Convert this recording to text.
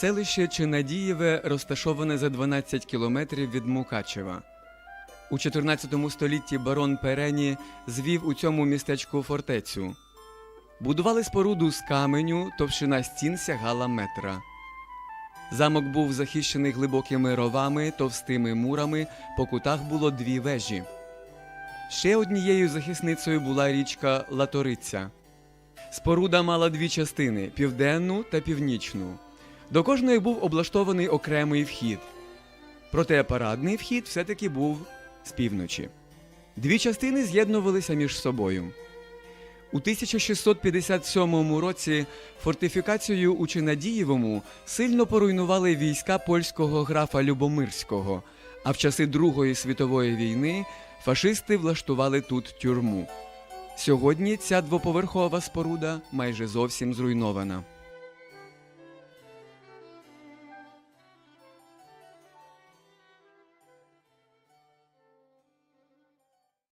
Селище Чинадієве розташоване за 12 кілометрів від Мукачева. У 14 столітті барон Перені звів у цьому містечку фортецю. Будували споруду з каменю, товщина стін сягала метра. Замок був захищений глибокими ровами, товстими мурами, по кутах було дві вежі. Ще однією захисницею була річка Латориця. Споруда мала дві частини південну та північну. До кожної був облаштований окремий вхід. Проте парадний вхід все-таки був з півночі. Дві частини з'єднувалися між собою. У 1657 році фортифікацію у Чинадієвому сильно поруйнували війська польського графа Любомирського, а в часи Другої світової війни фашисти влаштували тут тюрму. Сьогодні ця двоповерхова споруда майже зовсім зруйнована.